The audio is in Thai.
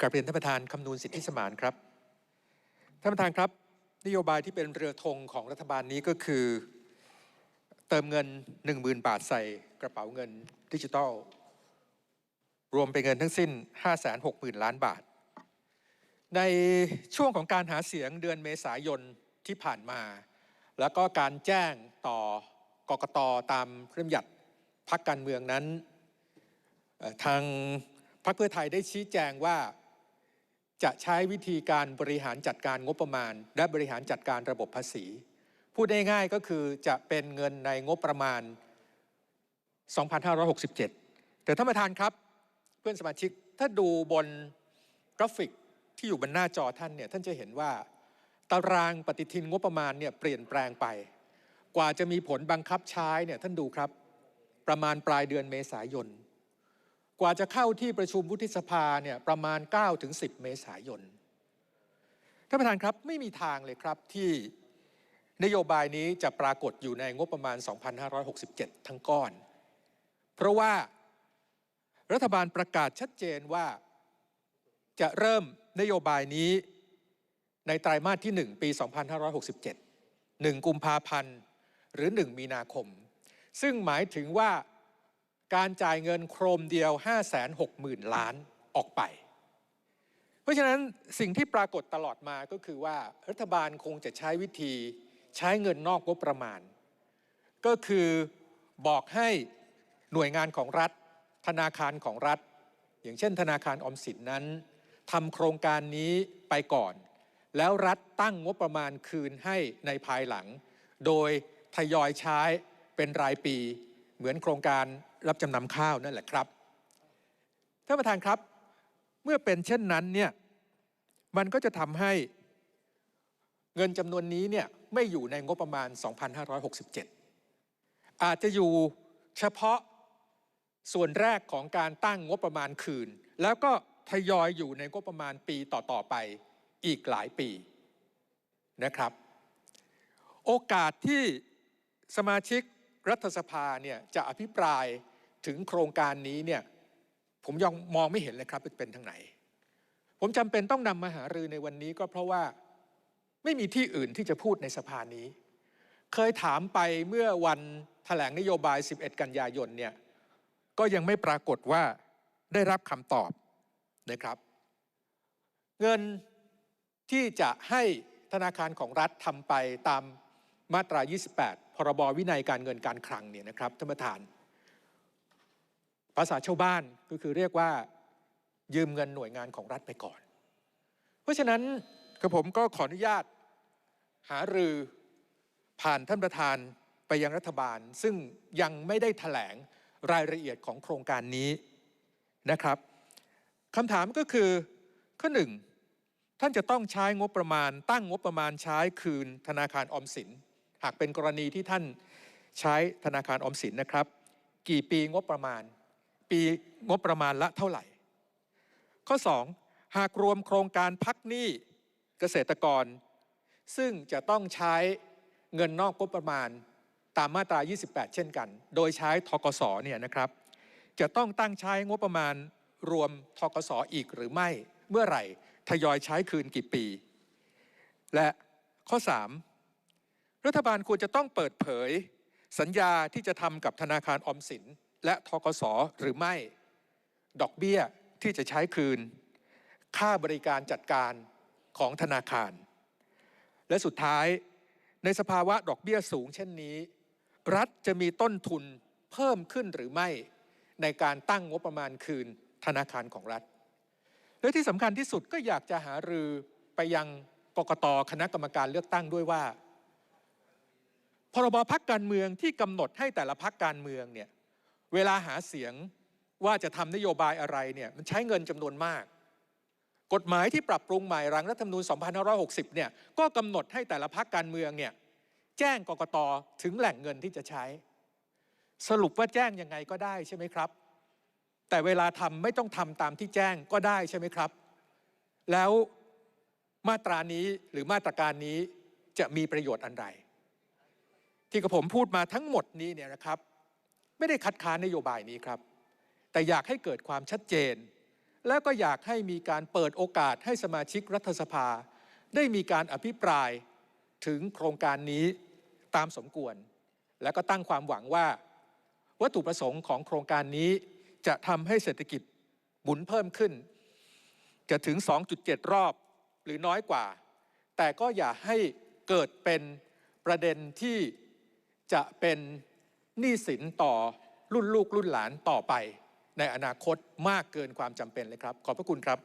กราบเรียนท่านประธานคำนูนสิทธิสมานครับ ท่านประธานครับนโยบายที่เป็นเรือธงของรัฐบาลนี้ก็คือ เติมเงิน 10,000 บาทใส่กระเป๋าเงินดิจิทัล รวมเป็นเงินทั้งสิ้น 560,000 ล้านบาท ในช่วงของการหาเสียงเดือนเมษายนที่ผ่านมา แล้วก็การแจ้งต่อกกตตามเรื่องหยัดพักการเมืองนั้น ทางพรรคเพื่อไทยได้ชี้แจงว่า จะใช้วิธีการบริหารจัดการงบประมาณ และบริหารจัดการระบบภาษี พูดง่ายๆก็คือจะเป็นเงินในงบประมาณ 2567 แต่ท่านประธานครับ เพื่อนสมาชิกถ้าดูบนกราฟิกที่อยู่บนหน้าจอท่านเนี่ยท่านจะเห็นว่าตารางปฏิทินงบประมาณเนี่ยเปลี่ยนแปลงไป กว่าจะมีผลบังคับใช้เนี่ยท่านดูครับ ประมาณปลายเดือนเมษายน กว่าจะเข้าที่ประชุมวุฒิสภาเนี่ยประมาณ9ถึง10 เมษายนท่านประธานครับไม่มีทางเลยครับที่นโยบายนี้จะปรากฏอยู่ในงบประมาณ 2567 ทั้งก้อน เพราะว่ารัฐบาลประกาศชัดเจนว่าจะเริ่มนโยบายนี้ในไตรมาสที่ 1 ปี 2567 1 กุมภาพันธ์ หรือ 1 มีนาคม ซึ่งหมายถึงว่า การจ่ายเงินโครมเดียว 560,000 ล้านออกไป เพราะฉะนั้นสิ่งที่ปรากฏตลอดมาก็คือว่ารัฐบาลคงจะใช้วิธีใช้เงินนอกงบประมาณ ก็คือบอกให้หน่วยงานของรัฐ ธนาคารของรัฐ อย่างเช่น ธนาคารออมสินนั้นทำโครงการนี้ไปก่อน แล้วรัฐตั้งงบประมาณคืนให้ในภายหลัง โดยทยอยใช้เป็นรายปี เหมือนโครงการรับจำนำข้าวนั่นแหละครับท่านประธานครับเมื่อเป็นเช่นนั้นเนี่ยมันก็จะทำให้เงินจำนวนนี้เนี่ยไม่อยู่ในงบประมาณ 2567 อาจจะอยู่เฉพาะส่วนแรกของการตั้งงบประมาณคืน แล้วก็ทยอยอยู่ในงบประมาณปีต่อ ๆ ไปอีกหลายปีนะครับ โอกาสที่สมาชิก รัฐสภาเนี่ยจะอภิปรายถึงโครงการนี้เนี่ยผมยังมองไม่เห็นเลยครับเป็นทางไหน ผมจำเป็นต้องนำมาหารือในวันนี้ก็เพราะว่าไม่มีที่อื่นที่จะพูดในสภานี้ เคยถามไปเมื่อวันแถลงนโยบาย 11 กันยายนเนี่ยก็ยังไม่ปรากฏว่าได้รับคำตอบนะครับ เงินที่จะให้ธนาคารของรัฐทำไปตาม มาตรา 28 พรบวินัยการเงินการคลังเนี่ยนะครับท่านประธาน ภาษาชาวบ้านก็คือเรียกว่ายืมเงินหน่วยงานของรัฐไปก่อน เพราะฉะนั้นกระผมก็ขออนุญาตหารือผ่านท่านประธานไปยังรัฐบาล ซึ่งยังไม่ได้ถแถลงรายละเอียดของโครงการนี้นะครับคำถามก็คือข้อหนึ่งท่านจะต้องใช้งบประมาณ ตั้งงบประมาณใช้คืนธนาคารออมสิน หากเป็นกรณีที่ท่านใช้ธนาคารออมสินนะครับ กี่ปีงบประมาณ ปีงบประมาณละเท่าไหร่ ข้อ 2 หากรวมโครงการพักหนี้เกษตรกร ซึ่งจะต้องใช้เงินนอกงบประมาณตามมาตรา 28 เช่นกัน โดยใช้ทกสเนี่ยนะครับ จะต้องตั้งใช้งบประมาณรวมทกสอีกหรือไม่ เมื่อไหร่ ทยอยใช้คืนกี่ปี และข้อ 3 รัฐบาลควรจะต้องเปิดเผย สัญญาที่จะทำกับธนาคารออมสิน และทกสหรือไม่ ดอกเบี้ยที่จะใช้คืน ค่าบริการจัดการของธนาคาร และสุดท้ายในสภาวะดอกเบี้ยสูงเช่นนี้ รัฐจะมีต้นทุนเพิ่มขึ้นหรือไม่ ในการตั้งงบประมาณคืนธนาคารของรัฐ และที่สำคัญที่สุดก็อยากจะหารือไปยังกกตคณะกรรมการเลือกตั้งด้วยว่า พรบพักการเมืองที่กำหนดให้แต่ละพักการเมืองเนี่ยเวลาหาเสียงว่าจะทำนโยบายอะไรเนี่ยมันใช้เงินจำนวนมาก กฎหมายที่ปรับปรุงใหม่รังรัฐธรรมนูญ 2560 เนี่ยก็กำหนดให้แต่ละพักการเมืองเนี่ยแจ้งกกตถึงแหล่งเงินที่จะใช้ สรุปว่าแจ้งยังไงก็ได้ใช่ไหมครับ แต่เวลาทำไม่ต้องทำตามที่แจ้งก็ได้ใช่ไหมครับ แล้วมาตรานี้หรือมาตรการนี้จะมีประโยชน์อันใด ที่กระผมพูดมาทั้งหมดนี้เนี่ยนะครับ ไม่ได้คัดค้านนโยบายนี้ครับ แต่อยากให้เกิดความชัดเจน แล้วก็อยากให้มีการเปิดโอกาสให้สมาชิกรัฐสภา ได้มีการอภิปรายถึงโครงการนี้ตามสมควร และก็ตั้งความหวังว่า วัตถุประสงค์ของโครงการนี้จะทำให้เศรษฐกิจหมุนเพิ่มขึ้น จะถึง 2.7 รอบหรือน้อยกว่า แต่ก็อย่าให้เกิดเป็นประเด็นที่ จะเป็นหนี้สินต่อรุ่นลูกรุ่นหลานต่อไปในอนาคตมากเกินความจำเป็นเลยครับขอบพระคุณครับ